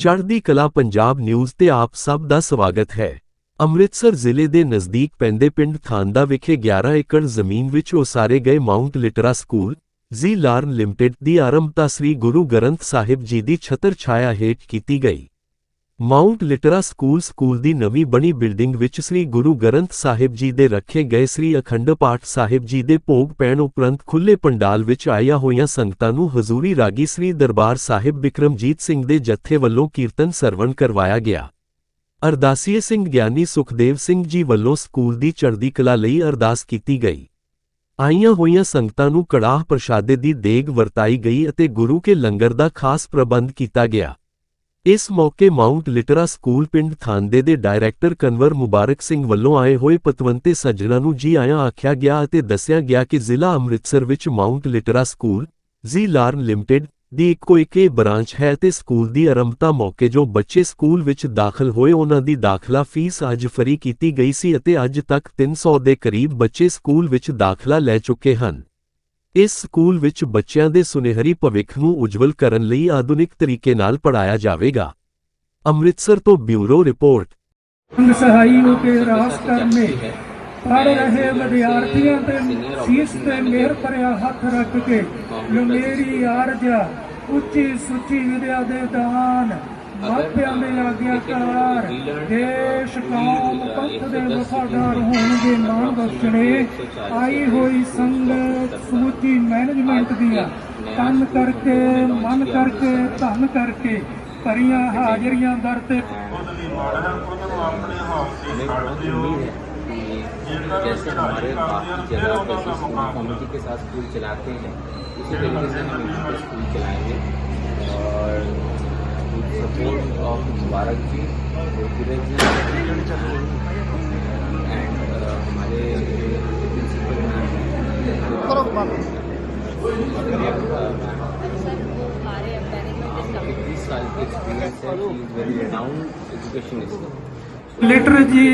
ਚੜ੍ਹਦੀ ਕਲਾ ਪੰਜਾਬ ਨਿਊਜ਼ ਤੇ ਆਪ ਸਭ ਦਾ ਸਵਾਗਤ ਹੈ। ਅੰਮ੍ਰਿਤਸਰ ਜ਼ਿਲ੍ਹੇ ਦੇ ਨਜ਼ਦੀਕ ਪੈਂਦੇ ਪਿੰਡ ਥਾਂਦਾ ਵਿਖੇ 11 ਏਕੜ ਜ਼ਮੀਨ ਵਿੱਚ ਉਸਾਰੇ ਗਏ Mount Litera School, Zee Learn Limited ਦੀ ਆਰੰਭਤਾ ਸ੍ਰੀ ਗੁਰੂ ਗ੍ਰੰਥ ਸਾਹਿਬ ਜੀ ਦੀ ਛਤਰ ਛਾਇਆ ਹੇਠ ਕੀਤੀ ਗਈ। ਮਾਉਂਟ ਲਿਟਰਾ ਸਕੂਲ ਸਕੂਲ ਦੀ ਨਵੀਂ ਬਣੀ ਬਿਲਡਿੰਗ ਵਿੱਚ ਸ੍ਰੀ ਗੁਰੂ ਗ੍ਰੰਥ ਸਾਹਿਬ ਜੀ ਦੇ ਰੱਖੇ ਗਏ ਸ੍ਰੀ ਅਖੰਡ ਪਾਠ ਸਾਹਿਬ ਜੀ ਦੇ ਭੋਗ ਪੈਣ ਉਪਰੰਤ ਖੁੱਲੇ ਪੰਡਾਲ ਵਿੱਚ ਆਈਆਂ ਹੋਈਆਂ ਸੰਗਤਾਂ ਨੂੰ ਹਜ਼ੂਰੀ ਰਾਗੀ ਸ੍ਰੀ ਦਰਬਾਰ ਸਾਹਿਬ ਬਿਕਰਮਜੀਤ ਸਿੰਘ ਦੇ ਜਥੇ ਵੱਲੋਂ ਕੀਰਤਨ ਸਰਵਣ ਕਰਵਾਇਆ ਗਿਆ। ਅਰਦਾਸੀਏ ਸਿੰਘ ਗਿਆਨੀ ਸੁਖਦੇਵ ਸਿੰਘ ਜੀ ਵੱਲੋਂ ਸਕੂਲ ਦੀ ਚੜ੍ਹਦੀ ਕਲਾ ਲਈ ਅਰਦਾਸ ਕੀਤੀ ਗਈ। ਆਈਆਂ ਹੋਈਆਂ ਸੰਗਤਾਂ ਨੂੰ ਕੜਾਹ ਪ੍ਰਸ਼ਾਦੇ ਦੀ ਦੇਗ ਵਰਤਾਈ ਗਈ ਅਤੇ ਗੁਰੂ ਕੇ ਲੰਗਰ ਦਾ ਖਾਸ ਪ੍ਰਬੰਧ ਕੀਤਾ ਗਿਆ। ਇਸ ਮੌਕੇ ਮਾਉਂਟ ਲਿਟਰਾ ਸਕੂਲ ਪਿੰਡ ਥਾਂਦੇ ਦੇ ਡਾਇਰੈਕਟਰ ਕਨਵਰ ਮੁਬਾਰਕ ਸਿੰਘ ਵੱਲੋਂ ਆਏ ਹੋਏ ਪਤਵੰਤੇ ਸੱਜਣਾਂ ਨੂੰ ਜੀ ਆਇਆਂ ਆਖਿਆ ਗਿਆ ਅਤੇ ਦੱਸਿਆ ਗਿਆ ਕਿ ਜ਼ਿਲ੍ਹਾ ਅੰਮ੍ਰਿਤਸਰ ਵਿੱਚ Mount Litera School, Zee Learn Limited ਦੀ ਇੱਕੋ ਇੱਕ ਬ੍ਰਾਂਚ ਹੈ ਤੇ ਸਕੂਲ ਦੀ ਆਰੰਭਤਾ ਮੌਕੇ ਜੋ ਬੱਚੇ ਸਕੂਲ ਵਿੱਚ ਦਾਖਲ ਹੋਏ ਉਹਨਾਂ ਦੀ ਦਾਖਲਾ ਫੀਸ ਅੱਜ ਫਰੀ ਕੀਤੀ ਗਈ ਸੀ ਅਤੇ ਅੱਜ ਤੱਕ 300 ਦੇ ਕਰੀਬ ਬੱਚੇ ਸਕੂਲ ਵਿੱਚ ਦਾਖਲਾ ਲੈ ਚੁੱਕੇ ਹਨ। ਇਸ ਸਕੂਲ ਵਿੱਚ ਬੱਚਿਆਂ ਦੇ ਸੁਨਹਿਰੀ ਭਵਿੱਖ ਨੂੰ ਉਜਵਲ ਕਰਨ ਲਈ ਆਧੁਨਿਕ ਤਰੀਕੇ ਨਾਲ ਪੜ੍ਹਾਇਆ ਜਾਵੇਗਾ। ਅੰਮ੍ਰਿਤਸਰ ਤੋਂ ਬਿਊਰੋ ਰਿਪੋਰਟ। ਅੰਗ ਸਹਾਈ ਹੋ ਕੇ ਰਾਸ ਕਰਨੇ ਪੜ ਰਹੇ ਵਿਦਿਆਰਥੀਆਂ ਤੇ ਸੀਸ ਤੇ ਮਿਹਰ ਭਰਿਆ ਹੱਥ ਰੱਖ ਕੇ ਜੋ ਮੇਰੀ ਆਰਜਾ ਉੱਚੀ ਸੁੱਚੀ ਵਿਦਿਆ ਦੇ ਦਾਨ ਮਾਪਿਆਂ ਦੇ ਆਗਿਆਕਾਰ ਦੇਸ਼ ਕੌਮ ਪੰਥ ਦੇ ਵਫਾਦਾਰ ਹੋਣਗੇ ਮਾਨ ਬਖਸ਼ਣੇ ਆਈ ਹੋਈ ਸੰਗਤ ਸਮੁੱਚੀ ਮੈਨੇਜਮੈਂਟ ਦੀਆਂ ਤਨ ਕਰਕੇ ਮਨ ਕਰਕੇ ਧਨ ਕਰਕੇ ਭਰੀਆਂ ਹਾਜ਼ਰੀਆਂ ਦਰ ਤੇ खुद भी माड़ा है खुद को अपने हाथ से हमें छाड़ बहुत दियो उम्मीद है कि जैसे हमारे बाकी जगह पे स्कूल कमेटी के साथ स्कूल चलाते हैं उसी तरीके से हम यहाँ पे स्कूल चलाएंगे मुबारक जी गुरकीरत जी एंड हमारे प्रिंसिपल लिटर जी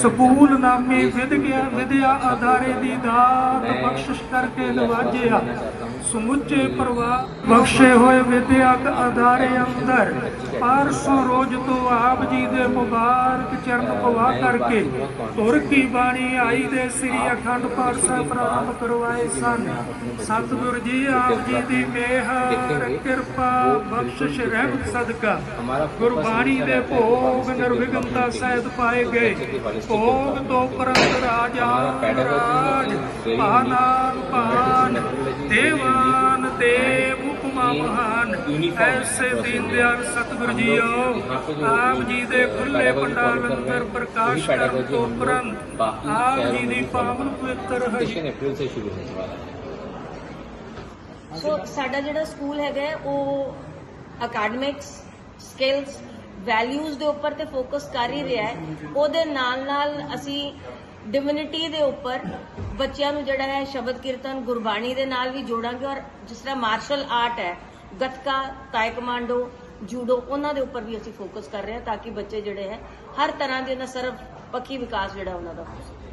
स्कूल नामे विद्या विद्या आधारे की दात बख्शिश करके नवाजिया समुचे परवाह बख्शे हुए विद्या आधारे अंदर। ਪਰਸੋਂ ਰੋਜ਼ ਤੋਂ ਆਪ ਜੀ ਦੇ ਮੁਬਾਰਕ ਚਰਨ ਪਵਾ ਕਰਕੇ ਤੁਰ ਕੀ ਬਾਣੀ ਆਈ ਦੇ ਸ੍ਰੀ ਅਖੰਡ ਪਾਠ ਸਾਹਿਬ ਪ੍ਰਾਰੰਭ ਕਰਵਾਏ ਸਨ। ਸਤਿਗੁਰ ਜੀ, ਆਪ ਜੀ ਦੀ ਮਿਹਰ ਕਿਰਪਾ, ਬਖਸ਼ਿਸ਼, ਰਹਿਮਤ, ਸਦਕਾ। ਗੁਰਬਾਣੀ ਦੇ ਭੋਗ ਨਿਰਵਿਘਨਤਾ ਸਹਿਤ ਪਾਏ ਗਏ। ਭੋਗ ਤੋਂ ਪਰੰਤ ਰਾਜਾ, ਰਾਜ ਪਾਨਾਨ ਪਾਨ ਦੇਵਾਨ, ਦੇਵ, ਉਪਮਾ, ਮਹਾਨ। ਐਸੇ ਦੀਨਦਿਆਲ ਸਤਿਗੁਰੂ ਜੀ ਆਓ ਆਪ ਜੀ ਦੇ ਖੁੱਲੇ ਪੰਡਾਲ ਅੰਦਰ ਪ੍ਰਕਾਸ਼ ਕਰਨ ਤੋਂ ਉਪਰੰਤ ਆਪ ਜੀ ਦੀ ਪਾਵਨ ਪਵਿੱਤਰ ਹੈ ਸੋ ਸਾਡਾ ਜਿਹੜਾ ਸਕੂਲ ਹੈਗਾ ਉਹ ਅਕੈਡਮਿਕਸ ਸਕਿੱਲਸ ਵੈਲਿਊਜ਼ ਦੇ ਉੱਪਰ ਤੇ ਫੋਕਸ ਕਰ ਹੀ ਰਿਹਾ ਹੈ। ਉਹਦੇ ਨਾਲ ਨਾਲ ਅਸੀਂ ਡਿਵਿਨਿਟੀ ਦੇ ਉੱਪਰ ਬੱਚਿਆਂ ਨੂੰ ਜਿਹੜਾ ਹੈ ਸ਼ਬਦ ਕੀਰਤਨ ਗੁਰਬਾਣੀ ਦੇ ਨਾਲ ਵੀ ਜੋੜਾਂਗੇ ਔਰ ਜਿਸ ਤਰ੍ਹਾਂ ਮਾਰਸ਼ਲ ਆਰਟ ਹੈ ਗੱਤਕਾ ਤਾਇਕਮਾਂਡੋ ਜੂਡੋ, ਉਹਨਾਂ ਦੇ ਉੱਪਰ ਵੀ ਅਸੀਂ ਫੋਕਸ ਕਰ ਰਹੇ ਹਾਂ ਤਾਂ ਕਿ ਬੱਚੇ ਜਿਹੜੇ ਹੈ, ਹਰ ਤਰ੍ਹਾਂ ਦੇ ਨਾ ਸਰਵ ਪੱਖੀ ਵਿਕਾਸ ਜਿਹੜਾ ਉਹਨਾਂ ਦਾ ਹੋ ਸਕੇ।